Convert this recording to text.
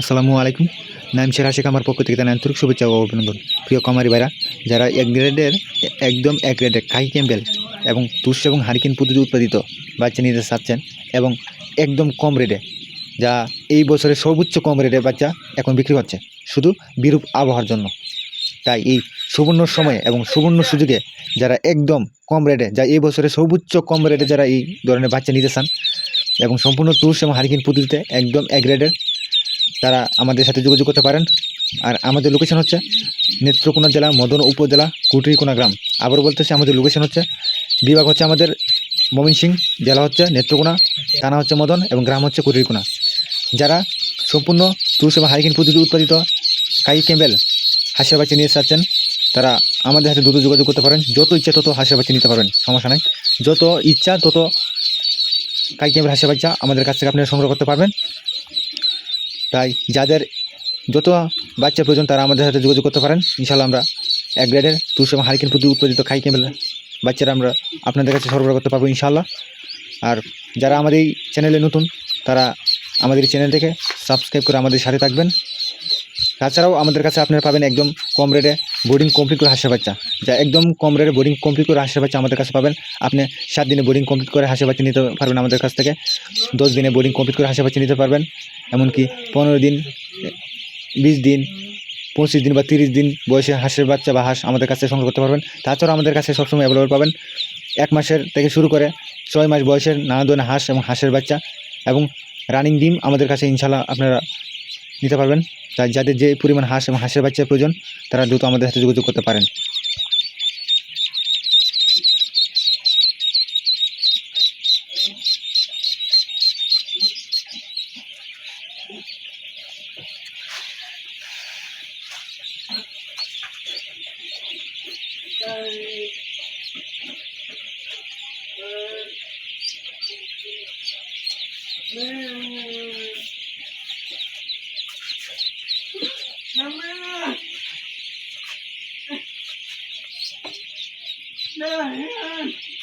আসসালামু আলাইকুম। নাম শের আশিক আমার পক্ষ থেকে জানাই আন্তরিক শুভেচ্ছা ও অভিনন্দন। প্রিয় কমারি ভাইরা, যারা এক গ্রেডের, একদম এক গ্রেডের কাই ক্যাম্বেল এবং তুষ এবং হারিকেন পদ্ধতি উৎপাদিত বাচ্চা নিতে চাচ্ছেন এবং একদম কম রেটে, যা এই বছরের সর্বোচ্চ কম রেটে বাচ্চা এখন বিক্রি হচ্ছে, শুধু বিরূপ আবহাওয়ার জন্য। তাই এই সুবর্ণ সময়ে এবং সুবর্ণ সুযোগে যারা একদম কম রেটে, যা এই বছরের সর্বোচ্চ কম রেটে যারা এই ধরনের বাচ্চা নিতে চান এবং সম্পূর্ণ তুষ এবং হারিকেন পদ্ধতিতে একদম এক গ্রেডের তারা আমাদের সাথে যোগাযোগ করতে পারেন। আর আমাদের লোকেশন হচ্ছে নেত্রকোনা জেলা, মদন উপজেলা, কুটরিকোনা গ্রাম। আবার বলতেছি, আমাদের লোকেশন হচ্ছে বিভাগ হচ্ছে আমাদের ময়মনসিং জেলা হচ্ছে নেত্রকোনা, থানা হচ্ছে মদন এবং গ্রাম হচ্ছে কুটরিকোনা। যারা সম্পূর্ণ তুষ এবং হাইকিন পদ্ধতি উৎপাদিত কাই ক্যাম্বেল হাঁসের বাচ্চা নিয়ে চাচ্ছেন তারা আমাদের সাথে দ্রুত যোগাযোগ করতে পারেন। যত ইচ্ছা তত হাঁসের বাচ্চা নিতে পারবেন সমস্যা নাই। যত ইচ্ছা তত কাই ক্যাম্বেল হাঁসের বাচ্চা আমাদের কাছ থেকে আপনারা সংগ্রহ করতে পারবেন। তাই যাদের যত বাচ্চা প্রয়োজন তারা আমাদের সাথে যোগাযোগ করতে পারেন ইনশাল্লাহ আমরা এক গ্রেডের তুষ এবং হারিকেন প্রতি উৎপাদিত খাই কেমন বাচ্চারা আমরা আপনাদের কাছে সরবরাহ করতে পারব ইনশাল্লাহ আর যারা আমাদের এই চ্যানেলে নতুন, তারা আমাদের এই চ্যানেলটাকে সাবস্ক্রাইব করে আমাদের সাথে থাকবেন। তাছাড়াও আমাদের কাছে আপনারা পাবেন একদম কম রেটে বোর্ডিং কমপ্লিট করে হাঁসের বাচ্চা। যা একদম কম রেটে বোর্ডিং কমপ্লিট করে হাঁসের বাচ্চা আমাদের কাছে পাবেন। আপনি সাত দিনে বোর্ডিং কমপ্লিট করে হাঁসের বাচ্চা নিতে পারবেন আমাদের কাছ থেকে। দশ দিনে বোর্ডিং কমপ্লিট করে হাঁসের বাচ্চা নিতে পারবেন। এমনকি পনেরো দিন, বিশ দিন, পঁচিশ দিন বা তিরিশ দিন বয়সে হাঁসের বাচ্চা বা হাঁস আমাদের কাছে সংগ্রহ করতে পারবেন। তাছাড়াও আমাদের কাছে সবসময় অ্যাভেলেবল পাবেন। এক মাসের থেকে শুরু করে ছয় মাস বয়সের নানা ধরনের হাঁস এবং হাঁসের বাচ্চা এবং রানিং ডিম আমাদের কাছে ইনশাল্লাহ আপনারা নিতে পারবেন যাদের যে পরিমাণ হাঁস এবং হাঁসের বাচ্চার প্রয়োজন, তারা দ্রুত আমাদের সাথে যোগাযোগ করতে পারেন Yeah. لا